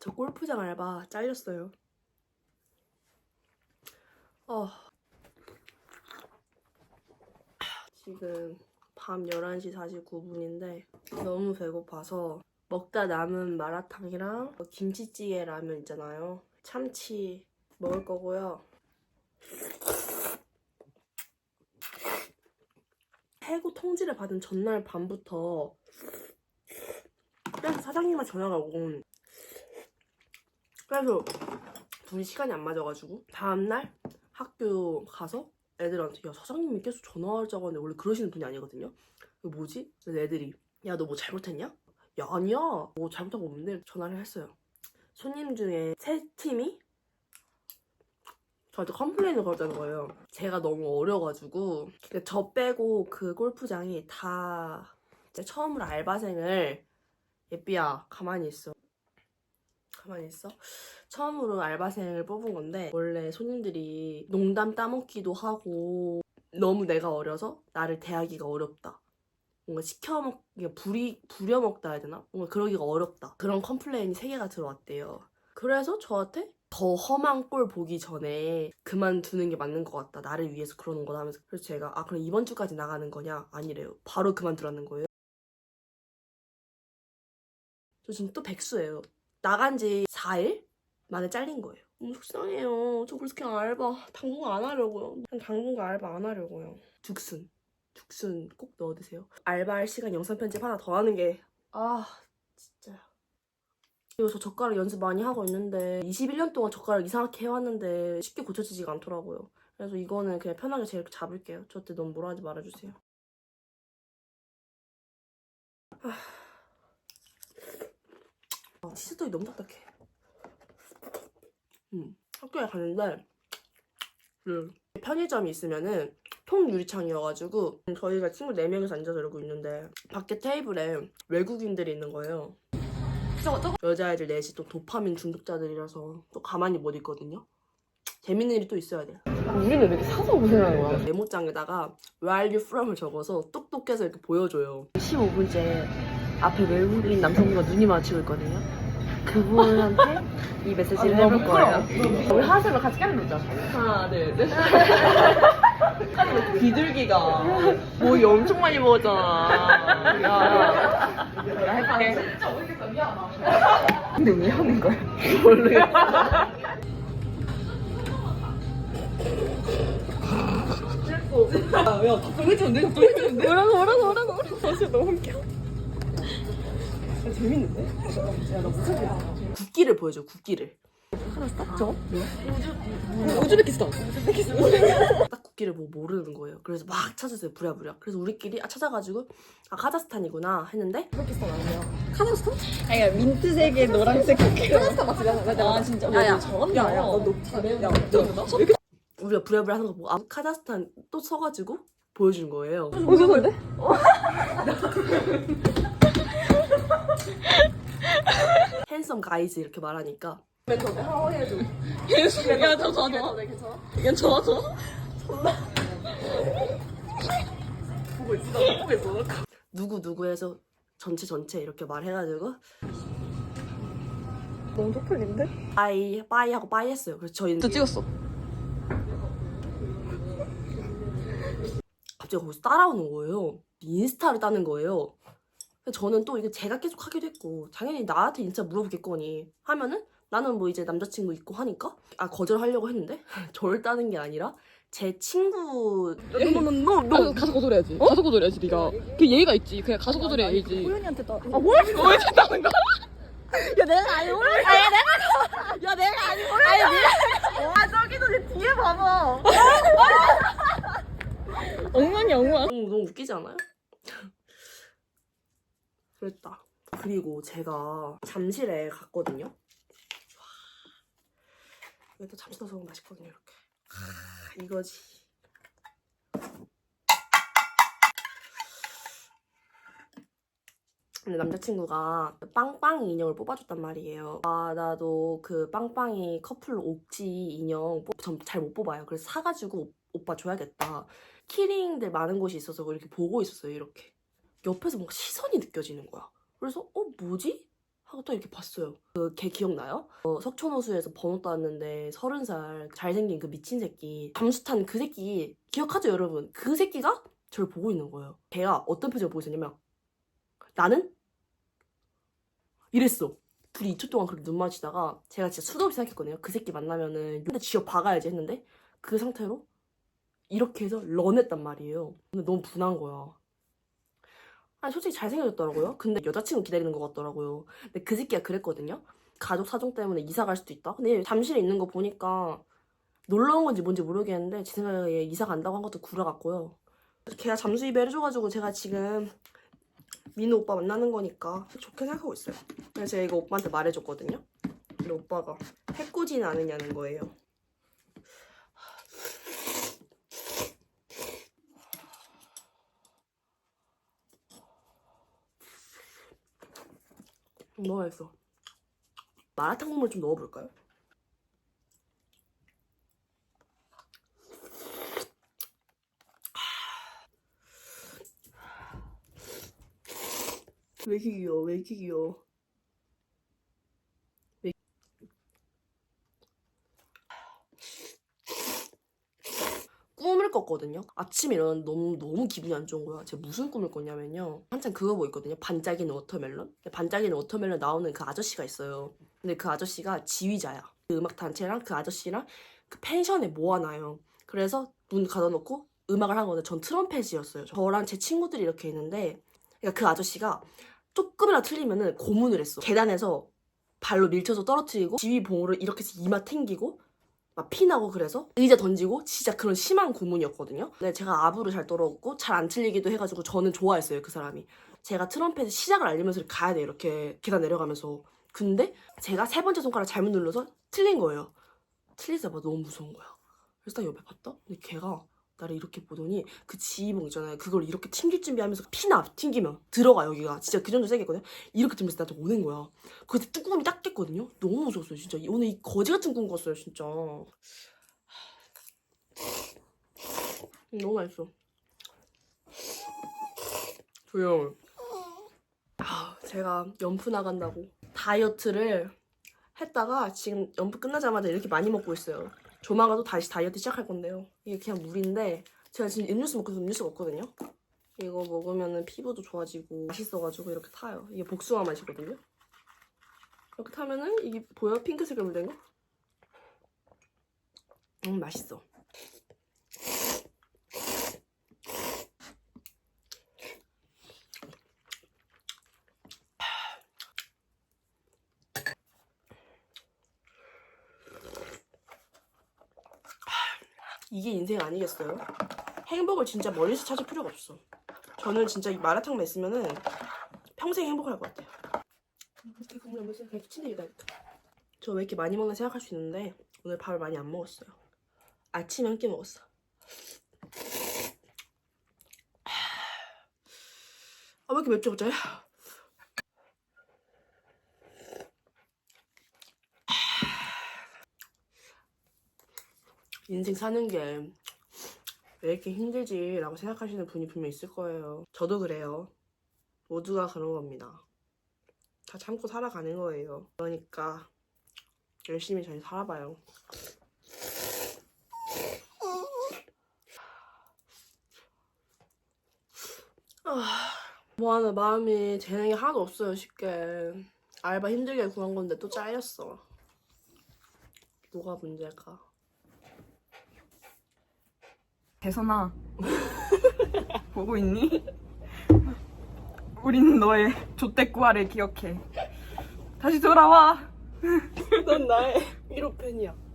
저 골프장 알바 잘렸어요. 어. 지금 밤 11시 49분인데 너무 배고파서 먹다 남은 마라탕이랑 김치찌개 라면 있잖아요. 참치 먹을 거고요. 해고 통지를 받은 전날 밤부터 사장님한테 전화가 오고 그래서 둘이 시간이 안 맞아가지고 다음날 학교 가서 애들한테 야 사장님이 계속 전화하자고 하는데 원래 그러시는 분이 아니거든요? 이거 뭐지? 그래서 애들이 야 너 뭐 잘못했냐? 야 아니야. 뭐 잘못한 거 없는데. 전화를 했어요. 손님 중에 세 팀이 저한테 컴플레인을 걸었다는 거예요. 제가 너무 어려가지고. 저 빼고 그 골프장이 다 처음으로 알바생을 예삐야 가만히 있어 가만히 있어? 처음으로 알바생을 뽑은 건데 원래 손님들이 농담 따먹기도 하고 너무 내가 어려서 나를 대하기가 어렵다. 뭔가 시켜먹 부리 부려먹다 해야 되나? 뭔가 그러기가 어렵다. 그런 컴플레인이 세 개가 들어왔대요. 그래서 저한테 더 험한 꼴 보기 전에 그만두는 게 맞는 것 같다. 나를 위해서 그러는 거다 하면서. 그래서 제가 아 그럼 이번 주까지 나가는 거냐? 아니래요. 바로 그만두라는 거예요. 저 지금 또 백수예요. 나간 지 4일 만에 잘린 거예요. 너무 속상해요. 저 그래서 그냥 알바 당분간 안 하려고요. 당분간 알바 안 하려고요. 죽순. 죽순 꼭 넣어 드세요. 알바할 시간 영상 편집 하나 더 하는 게 아, 진짜. 이거 저 젓가락 연습 많이 하고 있는데 21년 동안 젓가락 이상하게 해왔는데 쉽게 고쳐지지가 않더라고요. 그래서 이거는 그냥 편하게 이렇게 잡을게요. 저한테 너무 뭐라 하지 말아주세요. 아, 치즈떡이 너무 딱딱해. 음, 학교에 가는데 그 편의점이 있으면은 통 유리창이어가지고 저희가 친구 4명이서 앉아서 이러고 있는데 밖에 테이블에 외국인들이 있는 거예요. 저거 저거 여자애들 넷이 또 도파민 중독자들이라서 또 가만히 못 있거든요. 재밌는 일이 또 있어야 돼요. 우리는 왜 이렇게 사서 고생하는 거야? 메모장에다가 Where are you from을 적어서 똑똑해서 이렇게 보여줘요. 15분째 앞에 외국인 남성분과 눈이 마주치고 있거든요. 그분한테 이 메시지를 해볼 거예요. 우리 하나씩을 같이 깨면 되자. 하나, 둘, 셋. 비둘기가 모이 엄청 많이 먹었잖아. 야, 나 해볼게. 근데 왜 하는 거야? 뭐라고 뭐라고 뭐라고 뭐라고 진짜 너무 웃겨 국기를 보여줘, 국기를. 저? 우즈베키스탄 딱 국기를 보고 모르는 거예요. 그래서 막 찾았어요, 부랴부랴. 그래서 우리끼리 아, 찾아가지고 아 카자흐스탄이구나 했는데 카자흐스탄? 아니 민트색에 노란색 국기 카자흐스탄 맞지? 아 진짜? 야야, 야야 너 잘해 야 너, 우리가 부랴부랴 하는 거 보고 아 카자흐스탄 또 써가지고 보여주는 거예요. 무서운데? 핸섬 가이즈 이렇게 말하니까 야 저, 저, 저. 괜찮아? 저, 저. 누구 누구 해서 전체 전체 이렇게 말해가지고 너무 쪽팔린데? 빠이 빠이 하고 빠이 했어요. 그래서 저희는 저 찍었어 갑자기 거기서 따라오는 거예요. 인스타를 따는 거예요. 저는 또 이게 제가 계속 하기도 했고 당연히 나한테 인스타 물어보겠거니 하면은 나는 뭐 이제 남자친구 있고 하니까 아 거절하려고 했는데 저를 따는 게 아니라 제 친구 너너너너 가서 거절해야지 가서 거절해야지 네가 그 예의가 있지 그냥 가서 거절해야지 호연이한테 따. 아 뭐야? 왜 했다는 거야? 야 내가 아니 호연. 야 내가. 야 내가 아니 호연. 아니 내가. 아 저기도 내 뒤에 봐봐. 엉망이 엉망 너무, 너무 웃기지 않아요? 그랬다. 그리고 제가 잠실에 갔거든요. 여기다 잠시 넣어서 맛있거든요, 이렇게. 아, 이거지. 근데 남자친구가 빵빵이 인형을 뽑아줬단 말이에요. 아, 나도 그 빵빵이 커플 옥지 인형 잘 못 뽑아요. 그래서 사가지고 오빠 줘야겠다. 키링들 많은 곳이 있어서 이렇게 보고 있었어요, 이렇게. 옆에서 뭔가 시선이 느껴지는 거야. 그래서, 어, 뭐지? 하고 또 이렇게 봤어요. 그 걔 기억나요? 어, 석촌호수에서 번호 따왔는데 서른 살 잘생긴 그 미친 새끼 잠수 탄 그 새끼 기억하죠 여러분? 그 새끼가 저를 보고 있는 거예요. 걔가 어떤 표정을 보고 있었냐면 나는 이랬어. 둘이 2초 동안 그렇게 눈 마주치다가 제가 진짜 수도 없이 생각했거든요. 그 새끼 만나면은 근데 쥐어 박아야지 했는데 그 상태로 이렇게 해서 런했단 말이에요. 근데 너무 분한 거야. 아니 솔직히 잘생겨졌더라고요. 근데 여자친구 기다리는 것 같더라고요. 근데 그 새끼가 그랬거든요. 가족 사정 때문에 이사 갈 수도 있다. 근데 잠실에 있는 거 보니까 놀러 온 건지 뭔지 모르겠는데 제 생각에 이사 간다고 한 것도 구라 같고요. 걔가 잠수 이별해줘가지고 제가 지금 민우 오빠 만나는 거니까 좋게 생각하고 있어요. 그래서 제가 이거 오빠한테 말해줬거든요. 근데 오빠가 해코지는 않으냐는 거예요. 너무 맛있어. 마라탕 국물 좀 넣어볼까요? 왜 이렇게 귀여워? 왜 이렇게 귀여워? 왜- 꿈을 꿨거든요. 아침에 일어났는데 너무 너무 기분이 안 좋은 거야. 제가 무슨 꿈을 꿨냐면요. 한참 그거 보고 있거든요. 반짝이는 워터멜론. 반짝이는 워터멜론 나오는 그 아저씨가 있어요. 근데 그 아저씨가 지휘자야. 그 음악 단체랑 그 아저씨랑 그 펜션에 모아놔요. 그래서 문 가둬놓고 음악을 하는 건데 전 트럼펫이었어요. 저랑 제 친구들이 이렇게 있는데 그러니까 그 아저씨가 조금이라도 틀리면은 고문을 했어. 계단에서 발로 밀쳐서 떨어뜨리고 지휘봉으로 이렇게 해서 이마 튕기고 막 피나고 그래서 의자 던지고 진짜 그런 심한 고문이었거든요. 근데 제가 아부를 잘 떨어졌고 잘 안 틀리기도 해가지고 저는 좋아했어요 그 사람이. 제가 트럼펫의 시작을 알리면서 가야 돼 이렇게 계단 내려가면서. 근데 제가 세 번째 손가락 잘못 눌러서 틀린 거예요. 틀리자마자 너무 무서운 거야. 그래서 딱 옆에 봤다? 근데 걔가 나를 이렇게 보더니 그 지휘봉 있잖아요. 그걸 이렇게 튕길 준비하면서 피나 튕기면 들어가 여기가 진짜 그 정도 세겠거든. 이렇게 들면서 나한테 오는 거야. 그래서 뚜껑이 딱 깼거든요. 너무 무서웠어요 진짜. 오늘 이 거지 같은 꿈 꿨어요 진짜. 음, 너무 맛있어. 조용. 아, 제가 연프 나간다고 다이어트를 했다가 지금 연프 끝나자마자 이렇게 많이 먹고 있어요. 조만간 또 다시 다이어트 시작할 건데요. 이게 그냥 물인데 제가 지금 음료수 먹고 음료수가 없거든요. 이거 먹으면 피부도 좋아지고 맛있어가지고 이렇게 타요. 이게 복숭아 맛이거든요. 이렇게 타면은 이게 보여? 핑크색으로 된 거? 음 맛있어. 이게 인생 아니겠어요? 행복을 진짜 멀리서 찾을 필요가 없어. 저는 진짜 이 마라탕만 있으면은 평생 행복할 것 같아요. 이렇게 국물 한번 그냥 침대에다 저왜 이렇게 많이 먹나 생각할 수 있는데 오늘 밥을 많이 안 먹었어요. 아침에 한 끼 먹었어. 아, 왜 이렇게 맵지 갑자 인생 사는 게 왜 이렇게 힘들지 라고 생각하시는 분이 분명 있을 거예요. 저도 그래요. 모두가 그런 겁니다. 다 참고 살아가는 거예요. 그러니까 열심히 잘 살아봐요. 아, 뭐하는 마음이 재능이 하나도 없어요 쉽게. 알바 힘들게 구한 건데 또 잘렸어. 뭐가 문제일까? 대선아 보고 있니? 우리는 너의 조떼꾸아를 기억해 다시 돌아와 넌 나의 1호 팬이야.